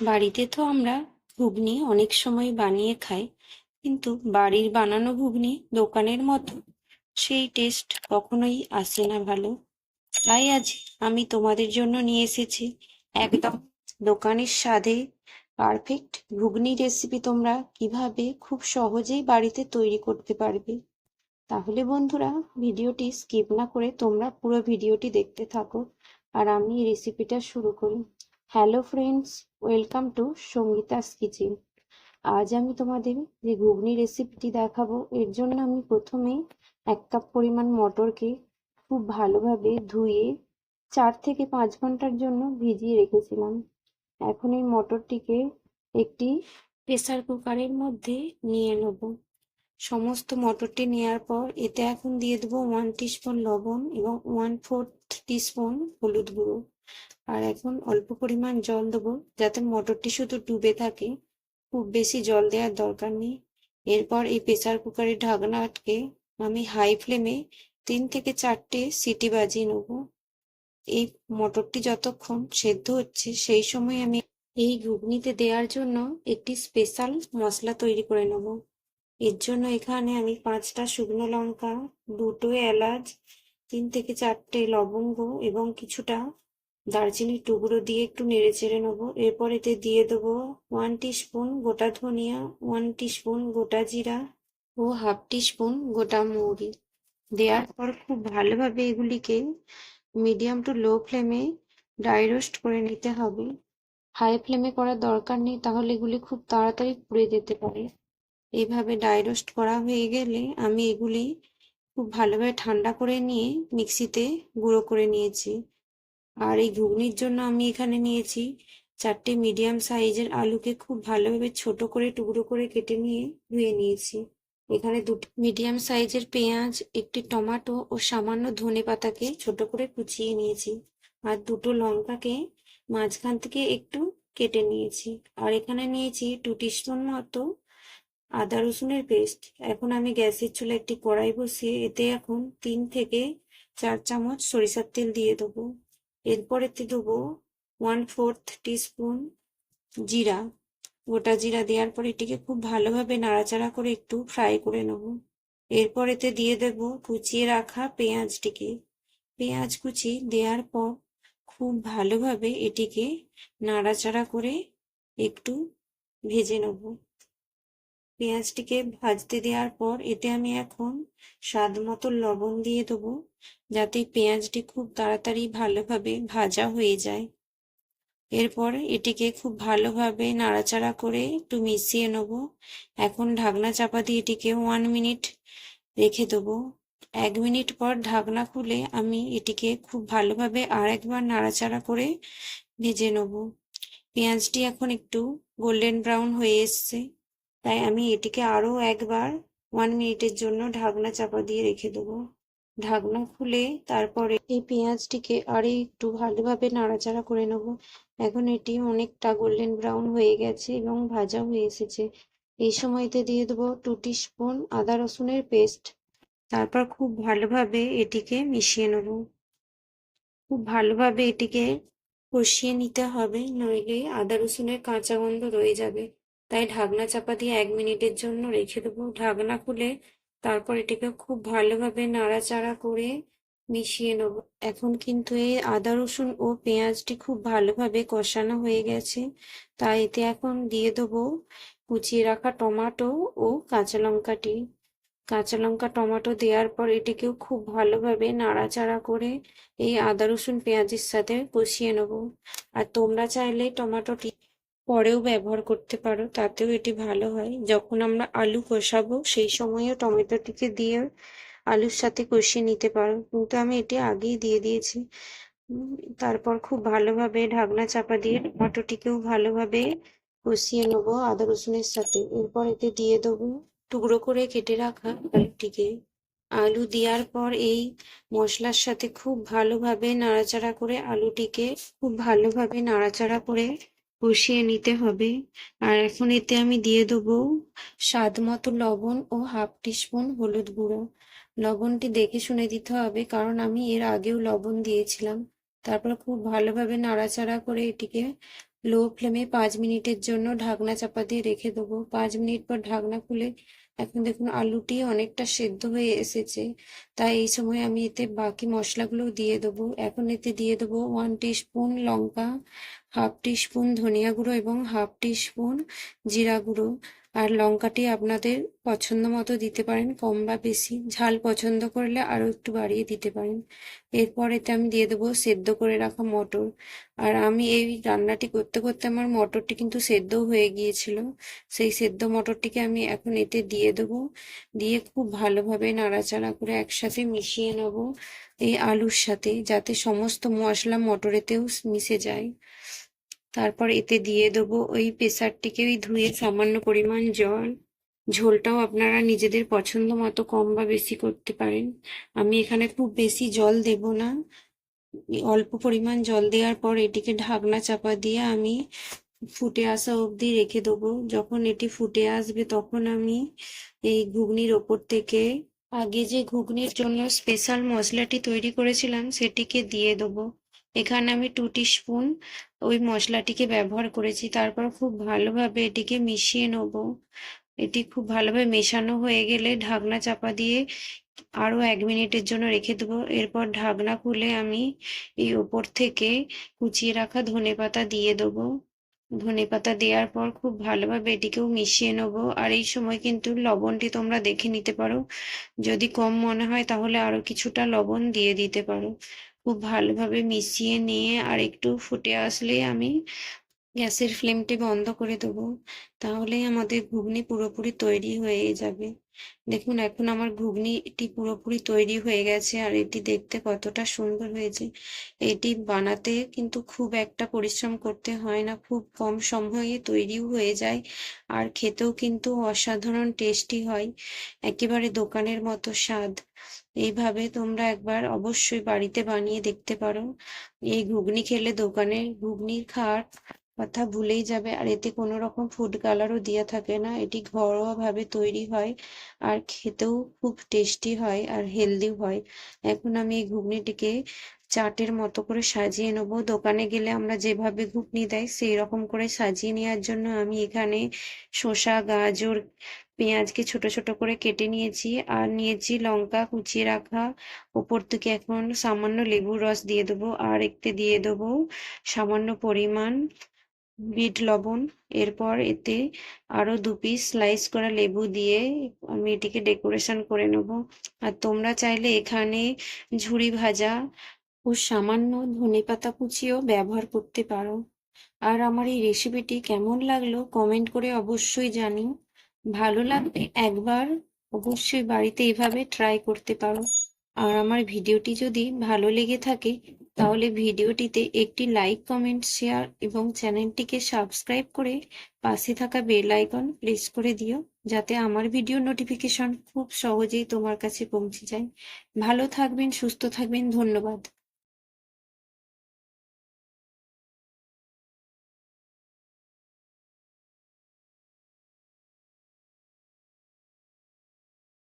বাড়িতে তো আমরা ঘুগনি অনেক সময় বানিয়ে খাই, কিন্তু বাড়ির বানানো ঘুগনি দোকানের মতো, সেই টেস্ট কখনোই আসে না ভালো। তাই আজ আমি তোমাদের জন্য নিয়ে এসেছি একদম দোকানের স্বাদে পারফেক্ট ঘুগনি রেসিপি তোমরা কীভাবে খুব সহজেই বাড়িতে তৈরি করতে পারবে। তাহলে বন্ধুরা, ভিডিওটি স্কিপ না করে তোমরা পুরো ভিডিওটি দেখতে থাকো, আর আমি রেসিপিটা শুরু করি। Hello friends welcome to Sangeeta's kitchen আজ আমি তোমাদের যে ঘুগনি রেসিপিটি দেখাবো, এর জন্য আমি প্রথমেই এক কাপ পরিমাণ মটরকে খুব ভালোভাবে ধুয়ে চার থেকে পাঁচ ঘণ্টার জন্য ভিজিয়ে রেখেছিলাম। এখন এই মটরটিকে একটি প্রেসার কুকারের মধ্যে নিয়ে নেব। সমস্ত মটরটি নেওয়ার পর এতে এখন দিয়ে দেবো ওয়ান টিস্পুন লবণ এবং ওয়ান ফোর্থ টিস্পুন হলুদ গুঁড়ো। আর এখন অল্প পরিমাণ জল দেবো, যাতে মটরটি শুধু ডুবে থাকে। খুব বেশি জল দেওয়ার দরকার নেই। এরপর এই প্রেসার কুকারের ঢাকনা আটকে আমি হাই ফ্লেমে তিন থেকে চারটে সিটি বাজিয়ে নেব। এই মটরটি যতক্ষণ সেদ্ধ হচ্ছে, সেই সময় আমি এই ঘুগনিতে দেওয়ার জন্য একটি স্পেশাল মশলা তৈরি করে নেব। এর জন্য এখানে আমি পাঁচটা শুকনো লঙ্কা, দুটো এলাচ, তিন থেকে চারটে লবঙ্গ এবং কিছুটা দারচিনির টুকরো দিয়ে একটু নেড়ে চেড়ে নেব। এরপর এতে দিয়ে দেবো ওয়ান স্পুন গোটা ধনিয়া ওয়ান স্পুন গোটা জিরা ও হাফ স্পুন গোটা মৌরি। দেওয়ার পর খুব ভালোভাবে এগুলিকে মিডিয়াম টু লো ফ্লেমে ড্রাই রোস্ট করে নিতে হবে। হাই ফ্লেমে করার দরকার নেই, তাহলে এগুলি খুব তাড়াতাড়ি পুড়ে যেতে পারে। এইভাবে ড্রাই রোস্ট করা হয়ে গেলে আমি এগুলি খুব ভালোভাবে ঠান্ডা করে নিয়ে মিক্সিতে গুঁড়ো করে নিয়েছি। আর এই ঘুগনির জন্য আমি এখানে নিয়েছি চারটে মিডিয়াম সাইজের আলুকে খুব ভালোভাবে ছোট করে, টুকরো করে কেটে নিয়ে ধুয়ে নিয়েছি। এখানে দুটো মিডিয়াম সাইজের পেঁয়াজ, একটি টমেটো ও সামান্য ধনে পাতাকে ছোট করে কুচিয়ে নিয়েছি। আর দুটো লঙ্কাকে মাঝখান থেকে একটু কেটে নিয়েছি। আর এখানে নিয়েছি টু টিস্পুন মতো আদা রসুনের পেস্ট এখন আমি গ্যাসের চুলে একটি কড়াই বসিয়ে এতে এখন তিন থেকে চার চামচ সরিষার তেল দিয়ে দেবো। এরপর এতে দেবো ওয়ান ফোর্থ টিস্পুন জিরা। গোটা জিরা দেওয়ার পর এটিকে খুব ভালোভাবে নাড়াচাড়া করে একটু ফ্রাই করে নেব। এরপর এতে দিয়ে দেব কুচিয়ে রাখা পেঁয়াজটিকে। পেঁয়াজ কুচি দেওয়ার পর খুব ভালোভাবে এটিকে নাড়াচাড়া করে একটু ভেজে নেব। পেঁয়াজটিকে ভাজতে দেওয়ার পর এতে আমি এখন স্বাদ মতো লবণ দিয়ে দেবো। যাতে পেঁয়াজটি খুব তাড়াতাড়ি ভালোভাবে ভাজা হয়ে যায়। এরপর এটিকে খুব ভালোভাবে নাড়াচাড়া করে একটু মিশিয়ে নেব। এখন ঢাকনা চাপা দিয়ে এটিকে ওয়ান মিনিট রেখে দেবো। এক মিনিট পর ঢাকনা খুলে আমি এটিকে খুব ভালোভাবে আর একবার নাড়াচাড়া করে ভেজে নেব। পেঁয়াজটি এখন একটু গোল্ডেন ব্রাউন হয়ে এসছে। তাই আমি এটিকে আরও একবার ওয়ান মিনিটের জন্য ঢাকনা চাপা দিয়ে রেখে দেবো। ঢাকনা খুলে তারপরে এই পেঁয়াজটিকে আরে একটু ভালোভাবে নাড়াচাড়া করে নেব। এখন এটি অনেকটা গোল্ডেন ব্রাউন হয়ে গেছে এবং ভাজা হয়ে এসেছে। এই সময়তে দিয়ে দেবো টু স্পুন আদা রসুনের পেস্ট তারপর খুব ভালোভাবে এটিকে মিশিয়ে নেব। খুব ভালোভাবে এটিকে কষিয়ে নিতে হবে, নইলে আদা রসুনের কাঁচা গন্ধ রয়ে যাবে। তাই ঢাকনা চাপা দিয়ে এক মিনিটের জন্য রেখে দেবো। ঢাকনা খুলে তারপর এটিকে খুব ভালোভাবে নাড়াচাড়া করে মিশিয়ে নেব। এখন কিন্তু এই আদা, রসুন ও পেঁয়াজটি খুব ভালোভাবে কষানো হয়ে গেছে। তাই এতে এখন দিয়ে দেবো কুচিয়ে রাখা টমাটো ও কাঁচা লঙ্কাটি। কাঁচা লঙ্কা, টমেটো দেওয়ার পর এটিকেও খুব ভালোভাবে নাড়াচাড়া করে এই আদা, রসুন, পেঁয়াজের সাথে কষিয়ে নেব। আর তোমরা চাইলে টমেটোটি পরেও ব্যবহার করতে পারো, তাতেও এটি ভালো হয়। যখন আমরা আলু কষাবো, সেই সময়ও টমেটোটিকে দিয়ে আলুর সাথে কষিয়ে নিতে পারো। কিন্তু আমি এটি আগেই দিয়ে দিয়েছি। তারপর খুব ভালোভাবে ঢাকনা চাপা দিয়ে টমেটোটিকেও ভালোভাবে কষিয়ে নেব আদা রসুনের সাথে। এরপর এতে দিয়ে দেবো টুকরো করে কেটে রাখা আলুটিকে। আলু দেওয়ার পর এই মশলার সাথে খুব ভালোভাবে নাড়াচাড়া করে আলুটিকে, খুব ভালোভাবে নাড়াচাড়া করে কষিয়ে নিতে হবে। আর এখন এতে আমি দিয়ে দেবো স্বাদ মতো লবণ ও হাফ টিস্পুন হলুদ গুঁড়ো। লবণটি দেখে শুনে দিতে হবে, কারণ আমি এর আগেও লবণ দিয়েছিলাম। তারপর খুব ভালোভাবে নাড়াচাড়া করে এটিকে লো ফ্লেমে পাঁচ মিনিটের জন্য ঢাকনা চাপা দিয়ে রেখে দেবো। পাঁচ মিনিট পর ঢাকনা খুলে এখন দেখুন আলুটি অনেকটা সেদ্ধ হয়ে এসেছে। তাই এই সময় আমি এতে বাকি মশলাগুলো দিয়ে দেবো। এখন এতে দিয়ে দেবো ওয়ান স্পুন লঙ্কা হাফ স্পুন ধনিয়া গুঁড়ো এবং হাফ স্পুন জিরা গুঁড়ো। আর লঙ্কাটি আপনাদের পছন্দ মতো দিতে পারেন, কম বা বেশি। ঝাল পছন্দ করলে আরও একটু বাড়িয়ে দিতে পারেন। এরপর এতে আমি দিয়ে দেবো সেদ্ধ করে রাখা মটর। আর আমি এই রান্নাটি করতে করতে আমার মটরটি কিন্তু সেদ্ধও হয়ে গিয়েছিল। সেই সেদ্ধ মটরটিকে আমি এখন এতে দিয়ে দেবো। দিয়ে খুব ভালোভাবে নাড়াচাড়া করে একসাথে মিশিয়ে নেব এই আলুর সাথে, যাতে সমস্ত মশলা মটরেতেও মিশে যায়। তারপর এতে দিয়ে দেবো ওই প্রেসারটিকে ওই ধুয়ে সামান্য পরিমাণ জল। ঝোলটাও আপনারা নিজেদের পছন্দ মতো কম বা বেশি করতে পারেন। আমি এখানে খুব বেশি জল দেব না। অল্প পরিমাণ জল দেওয়ার পর এটিকে ঢাকনা চাপা দিয়ে আমি ফুটে আসা অবধি রেখে দেবো। যখন এটি ফুটে আসবে তখন আমি এই ঘুগনির ওপর থেকে আগে যে ঘুগনির জন্য স্পেশাল মশলাটি তৈরি করেছিলাম সেটিকে দিয়ে দেবো। এখানে আমি টু স্পুন ওই মশলাটিকে ব্যবহার করেছি। তারপর খুব ভালোভাবে এটিকে মিশিয়ে নেব। এটি খুব ভালোভাবে মেশানো হয়ে গেলে ঢাকনা চাপা দিয়ে আরও এক মিনিটের জন্য রেখে দেবো। এরপর ঢাকনা খুলে আমি এই ওপর থেকে কুচিয়ে রাখা ধনেপাতা দিয়ে দেবো। ধনেপাতা দেওয়ার পর খুব ভালোভাবে এটিকেও মিশিয়ে নেব। আর এই সময় কিন্তু লবণটি তোমরা দেখে নিতে পারো। যদি কম মনে হয় তাহলে আরও কিছুটা লবণ দিয়ে দিতে পারো। খুব ভালোভাবে মিশিয়ে নিয়ে আর একটু ফুটে আসলে আমি গ্যাসের ফ্লেমটি বন্ধ করে দেবো। তাহলেই আমাদের ঘুগনি পুরোপুরি তৈরি হয়ে যাবে। দেখুন, এখন আমার ঘুগনিটি পুরোপুরি তৈরি হয়ে গেছে আর এটি দেখতে কতটা সুন্দর হয়েছে। এটি বানাতে কিন্তু খুব একটা পরিশ্রম করতে হয় না, খুব কম সময়ে তৈরিও হয়ে যায় আর খেতেও কিন্তু অসাধারণ টেস্টি হয়, একেবারে দোকানের মতো স্বাদ। এইভাবে তোমরা একবার অবশ্যই বাড়িতে বানিয়ে দেখতে পারো। এই ঘুগনি খেলে দোকানের ঘুগনির খাওয়ার কথা ভুলেই যাবে। আর এতে কোনো রকম ফুড কালারও দেওয়া থাকে না। এটি ঘরোয়াভাবে তৈরি হয় আর খেতেও খুব টেস্টি হয় আর হেলদি হয়। এখন আমি এই ঘুগনিটিকে চাটের মতো করে সাজিয়ে নেব। দোকানে গেলে আমরা যেভাবে ঘুগনি দেয় সেই রকম করে সাজিয়ে নেওয়ার জন্য আমি এখানে শসা, গাজর, পেঁয়াজকে ছোট ছোট করে কেটে নিয়েছি। আর নিয়েছি লঙ্কা কুচিয়ে রাখা। ওপর থেকে এখন সামান্য লেবুর রস দিয়ে দেবো। আর একটু দিয়ে দেবো সামান্য পরিমাণ বিট লবণ। এরপর এতে আরও দু পিস স্লাইস করা লেবু দিয়ে আমি এটিকে ডেকোরেশন করে নেব। আর তোমরা চাইলে এখানে ঝুরি ভাজা ও সামান্য ধনেপাতা কুচিও ব্যবহার করতে পারো। আর আমার এই রেসিপিটি কেমন লাগল কমেন্ট করে অবশ্যই জানি ভালো লাগলে একবার অবশ্যই বাড়িতে এভাবে ট্রাই করতে পারো। আর আমার ভিডিওটি যদি ভালো লেগে থাকে তাহলে ভিডিওটিতে একটি লাইক কমেন্ট শেয়ার এবং চ্যানেলটিকে সাবস্ক্রাইব করে পাশে থাকা বেল আইকন প্রেস করে দিও, যাতে আমার ভিডিও নোটিফিকেশন খুব সহজেই তোমার কাছে পৌঁছে যায়। ভালো থাকবেন, সুস্থ থাকবেন, ধন্যবাদ।